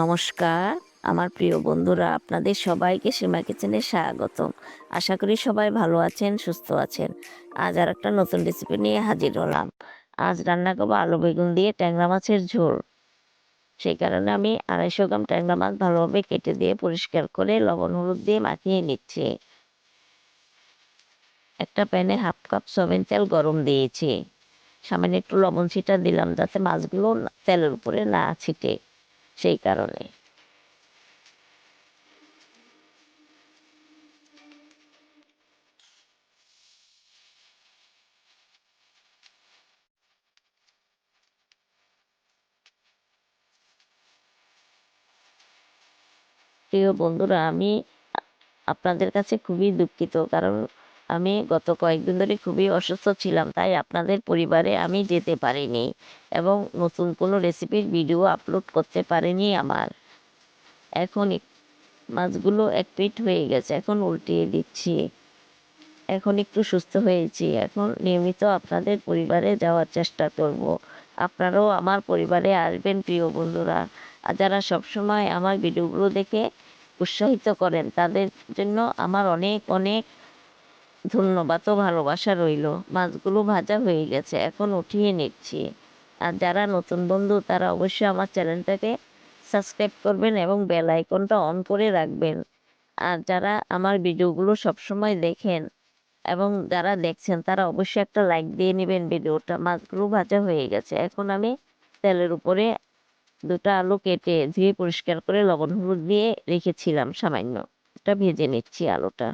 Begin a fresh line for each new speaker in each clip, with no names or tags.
নমস্কার। আমার প্রিয় বন্ধুরা, আপনাদের সবাইকে সীমা কিচেনে স্বাগত আশা করি সবাই ভালো আছেন, সুস্থ আছেন। আজ আর একটা নতুন রেসিপি নিয়ে হাজির হলাম। আজ রান্না করব আলু বেগুন দিয়ে ট্যাংরা মাছের ঝোল। সেই কারণে আমি আড়াইশো গ্রাম ট্যাংরা মাছ ভালোভাবে কেটে দিয়ে পরিষ্কার করে লবণ হলুদ দিয়ে মাখিয়ে নিচ্ছি। একটা প্যানে হাফ কাপ সয়াবিন তেল গরম দিয়েছি। সামান্য একটু লবণ ছিটা দিলাম যাতে মাছগুলো তেলের উপরে না ছিটে। সেই কারণে। প্রিয় বন্ধুরা আমি আপনাদের কাছে খুবই দুঃখিত কারণ আমি গত কয়েকদিন ধরে খুবই অসুস্থ ছিলাম, তাই আপনাদের পরিবারে আমি যেতে পারিনি এবং নতুন কোনো রেসিপির ভিডিও আপলোড করতে পারিনি আমার। এখন মাছগুলো এক পিঠ হয়ে গেছে, এখন উল্টিয়ে দিচ্ছি। এখন একটু সুস্থ হয়েছি, এখন নিয়মিত আপনাদের পরিবারে যাওয়ার চেষ্টা করব। আপনারাও আমার পরিবারে আসবেন, প্রিয় বন্ধুরা। আর যারা সবসময় আমার ভিডিওগুলো দেখে উৎসাহিত করেন, তাদের জন্য আমার অনেক অনেক ধন্যবাদ ও ভালোবাসা রইল। মাছগুলো ভাজা হয়ে গেছে, এখন উঠিয়ে নিচ্ছি। আর যারা নতুন বন্ধু, তারা অবশ্যই আমার চ্যানেলটাকে সাবস্ক্রাইব করবেন এবং বেল আইকনটা অন করে রাখবেন। আর যারা আমার ভিডিওগুলো সবসময় দেখেন এবং যারা দেখছেন, তারা অবশ্যই একটা লাইক দিয়ে নেবেন ভিডিওটা। মাছগুলো ভাজা হয়ে গেছে, এখন আমি তেলের উপরে দুটো আলু কেটে ধুয়ে পরিষ্কার করে লবণ হলুদ দিয়ে রেখেছিলাম সামান্য। এটা ভেজে নিচ্ছি আলুটা।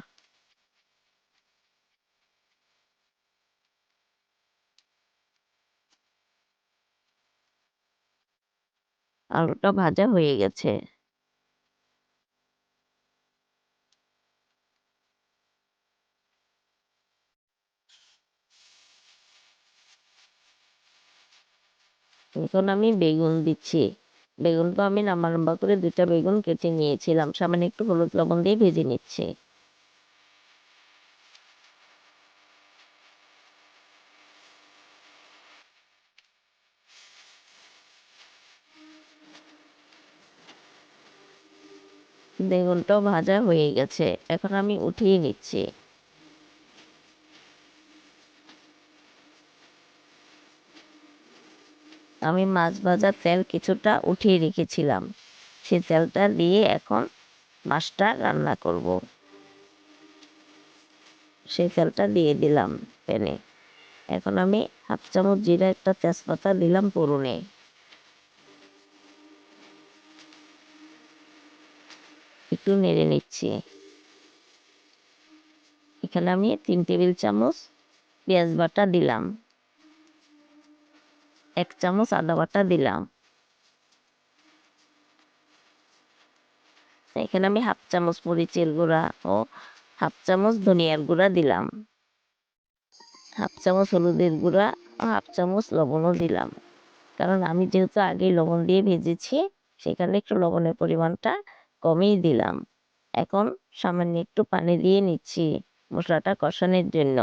আলুটা ভাজা হয়ে গেছে। এখন আমি বেগুন দিচ্ছি। বেগুনটা আমি লম্বা লম্বা করে দুটা বেগুন কেটে নিয়েছিলাম। সামান্য একটু হলুদ লবণ দিয়ে ভেজে নিচ্ছি। বেগুনটাও ভাজা হয়ে গেছে। এখন আমি উঠিয়ে নিচ্ছি। আমি মাছ ভাজার তেল কিছুটা উঠিয়ে রেখেছিলাম। সে তেলটা দিয়ে এখন মাছটা রান্না করব। সেই তেলটা দিয়ে দিলাম প্যানে। এখন আমি হাফ চামচ জিরা একটা তেজপাতা দিলাম পড়ুনে একটু নেড়ে নিচ্ছি। এখানে আমি তিন টেবিল চামচ পেঁয়াজ বাটা দিলাম। এক চামচ আদা বাটা দিলাম। এখানে আমি হাফ চামচ মরিচের গুঁড়া ও হাফ চামচ ধনিয়ার গুঁড়া দিলাম। হাফ চামচ হলুদের গুঁড়া ও হাফ চামচ লবণও দিলাম। কারণ আমি যেহেতু আগেই লবণ দিয়ে ভেজেছি, সেখানে একটু লবণের পরিমাণটা কমই দিলাম। এখন সামান্য একটু পানি দিয়ে নিচ্ছি মশলাটা কষানোর জন্য।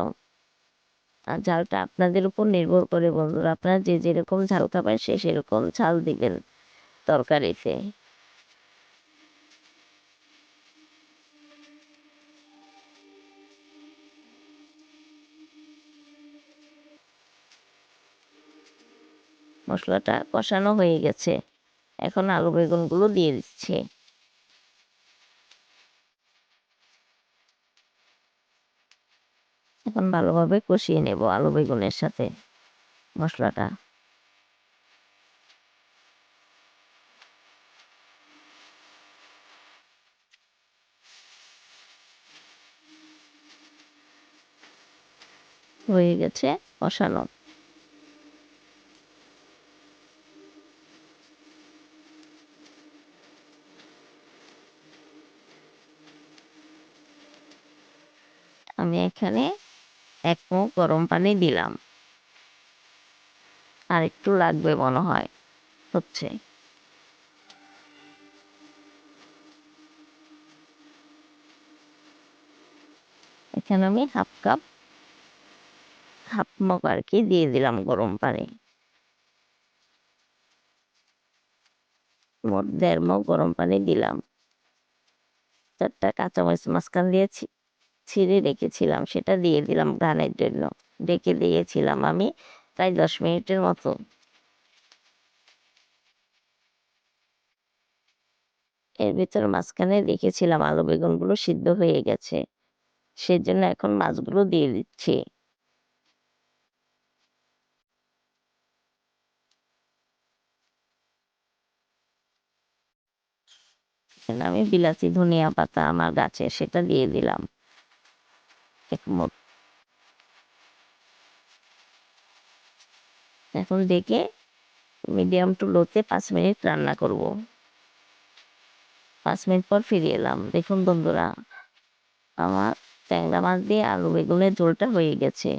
আর ঝালটা আপনাদের উপর নির্ভর করে বন্ধুরা, আপনারা যে যেরকম ঝাল খাবেন সে সেরকম ঝাল দিবেন তরকারিতে। মশলাটা কষানো হয়ে গেছে। এখন আলু বেগুনগুলো দিয়ে দিচ্ছি। এখন ভালোভাবে কষিয়ে নেব আলু বেগুনের সাথে মশলাটা। হয়ে গেছে কষানো। আমি এখানে এক মুখ গরম পানি দিলাম। আর একটু লাগবে মনে হয়, হচ্ছে। এখানে আমি হাফ কাপ, হাফ মগ আর কি দিয়ে দিলাম গরম পানি। মোট দেড় মগ গরম পানি দিলাম। চারটা কাঁচামরিচ মাঝখান দিয়ে ছি- ছিঁড়ে রেখেছিলাম, সেটা দিয়ে দিলাম ঘ্রাণের জন্য। ডেকে দিয়েছিলাম আমি প্রায় দশ মিনিটের মতো। এর ভিতর মাঝখানে রেখেছিলাম আলু বেগুনগুলো সিদ্ধ হয়ে গেছে। সেজন্য এখন মাছগুলো দিয়ে দিচ্ছি। আমি বিলাতি ধনিয়া পাতা আমার গাছে, সেটা দিয়ে দিলাম। এক মুঠ এখন ডেকে মিডিয়াম টু লোতে পাঁচ মিনিট রান্না করব। পাঁচ মিনিট পর ফিরে এলাম। দেখুন বন্ধুরা, আমার ট্যাংরা মাছ দিয়ে আলু বেগুনের ঝোলটা হয়ে গেছে।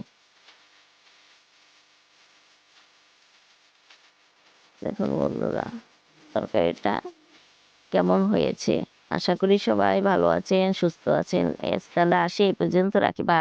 দেখুন বন্ধুরা, তরকারিটা কেমন হয়েছে? আশা করি সবাই ভালো আছেন সুস্থ আছেন। আজ তাহলে আসি এই পর্যন্ত রাখি। বা